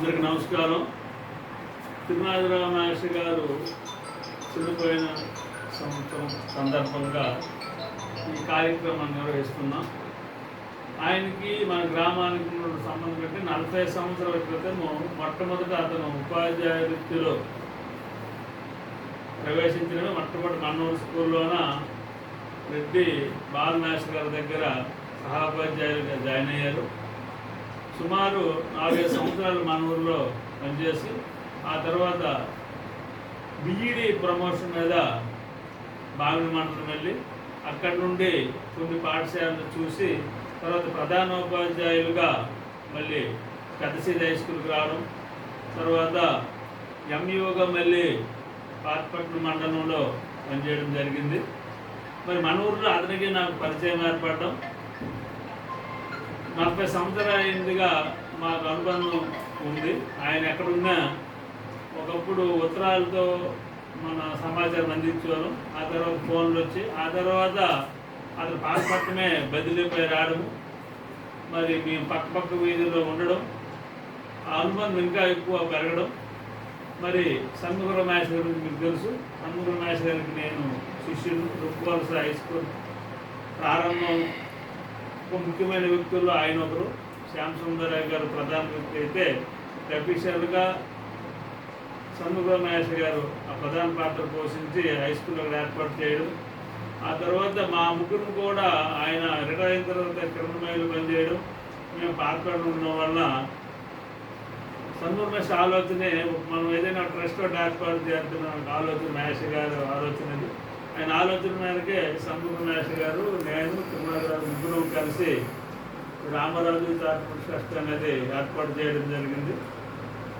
అందరికి నమస్కారం. తిరునాథరావు మహర్షి గారు చనిపోయిన సంవత్సరం సందర్భంగా ఈ కార్యక్రమాన్ని నిర్వహిస్తున్నాం. ఆయనకి మన గ్రామానికి ఉన్న సంబంధం అంటే నలభై సంవత్సరాల క్రితం మొట్టమొదట అతను ఉపాధ్యాయ వృత్తిలో ప్రవేశించిన మొట్టమొదటి మన్నూరు స్కూల్లోన రెడ్డి బాలనాథ్ గారి దగ్గర సహాపాధ్యాయులుగా జాయిన్ అయ్యారు. సుమారు నాలుగైదు సంవత్సరాలు మన ఊరిలో పనిచేసి ఆ తర్వాత బిఈడి ప్రమోషన్ మీద బావిని మండలం వెళ్ళి అక్కడి నుండి కొన్ని పాఠశాలను చూసి తర్వాత ప్రధానోపాధ్యాయులుగా మళ్ళీ పెద్దసీద హై స్కూల్కి రావడం తర్వాత ఎంఈఓగా మళ్ళీ పాతపట్నం మండలంలో పనిచేయడం జరిగింది. మరి మన ఊర్లో అతనికి నాకు పరిచయం ఏర్పడడం నలభై సంవత్సరాలు మాకు అనుబంధం ఉంది. ఆయన ఎక్కడున్నా ఒకప్పుడు ఉత్తరాలతో మన సమాచారం అందించేవారు. ఆ తర్వాత ఫోన్లు వచ్చి ఆ తర్వాత అతను పాల్పట్టమే బదిలీపై రావడము మరి మేము పక్క పక్క వీధిలో ఉండడం ఆ అనుబంధం ఇంకా ఎక్కువ పెరగడం. మరి సన్ముఖ మహేష్ గురించి మీకు తెలుసు. సన్ముఖ మహేష్ గారికి నేను శిష్యుడు రుక్వలస హై స్కూల్ ప్రారంభం ముఖ్యమైన వ్యక్తుల్లో ఆయన ఒకరు. శ్యామ్ సుందరరావు గారు ప్రధాన వ్యక్తి అయితే అఫీషియల్గా సన్ముఖ మహేష్ గారు ఆ ప్రధాన పాత్ర పోషించి హై స్కూల్ అక్కడ ఏర్పాటు చేయడం. ఆ తర్వాత మా ముగ్గురు కూడా ఆయన రిటైర్ అయిన తర్వాత కిరణమయ్యలు పనిచేయడం మేము పాత్రలు ఉండడం వల్ల సన్ముఖ మహేష్ ఆలోచనే మనం ఏదైనా ట్రస్ట్ ఏర్పాటు చేస్తున్న ఆలోచన మహేష్ గారు ఆలోచనది. ఆయన ఆలోచన మేరకే సన్ముఖ గారు నేను కుమార్ గారు ముగ్గురు కలిసి రామరాజు చారిటబుల్ ట్రస్ట్ అనేది ఏర్పాటు చేయడం జరిగింది.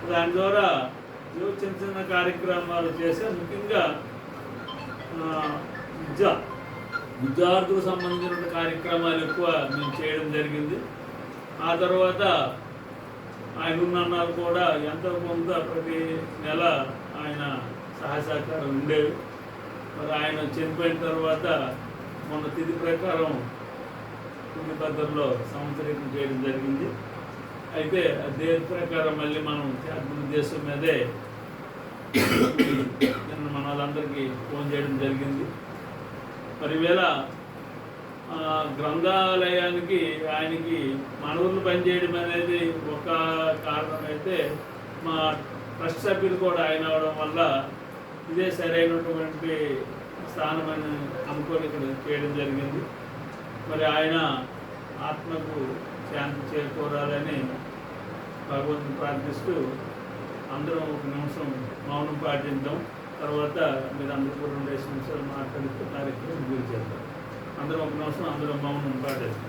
దాని ద్వారా ఏవో చిన్న చిన్న కార్యక్రమాలు చేసే ముఖ్యంగా విద్య విద్యార్థులకు సంబంధించిన కార్యక్రమాలు ఎక్కువ మేము చేయడం జరిగింది. ఆ తర్వాత ఆయన ఉన్నన్నారు కూడా ఎంతో కొంత ప్రతి నెల ఆయన సహాయ సహకారం ఉండేవి. మరి ఆయన చనిపోయిన తర్వాత మొన్న తిథి ప్రకారం తుంగభద్రలో సంవత్సరీకం చేయడం జరిగింది. అయితే అదే ప్రకారం మళ్ళీ మనం చేస్తున్న ఉద్దేశం మీదే నిన్న మన వాళ్ళందరికీ ఫోన్ చేయడం జరిగింది. మరి వేళ గ్రంథాలయానికి ఆయనకి మన పనిచేయడం అనేది ఒక కారణం అయితే మా ట్రస్ట్ సభ్యులు కూడా ఆయన అవడం వల్ల ఇదే సరైనటువంటి స్థానం అని అనుకొని ఇక్కడ చేయడం జరిగింది. మరి ఆయన ఆత్మకు శాంతి చేకూరాలని భగవంతుని ప్రార్థిస్తూ అందరం ఒక నిమిషం మౌనం పాటిద్దాం. తర్వాత మీరు అందరూ కూడా రెండు నిమిషాలు మాట్లాడుతూ కార్యక్రమం గురి చేద్దాం అందరం ఒక నిమిషం అందరం మౌనం పాటిద్దాం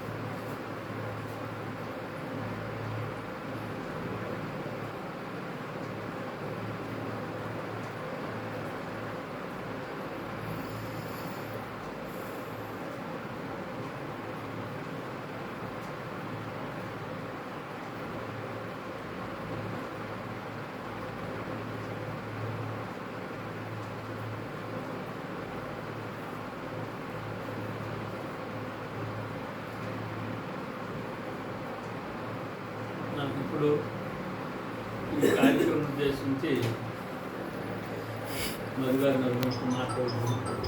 నాకు ఇప్పుడు ఈ కార్యక్రమం ఉద్దేశించి మధుగారు నలుగురు మాట్లాడుతున్నాను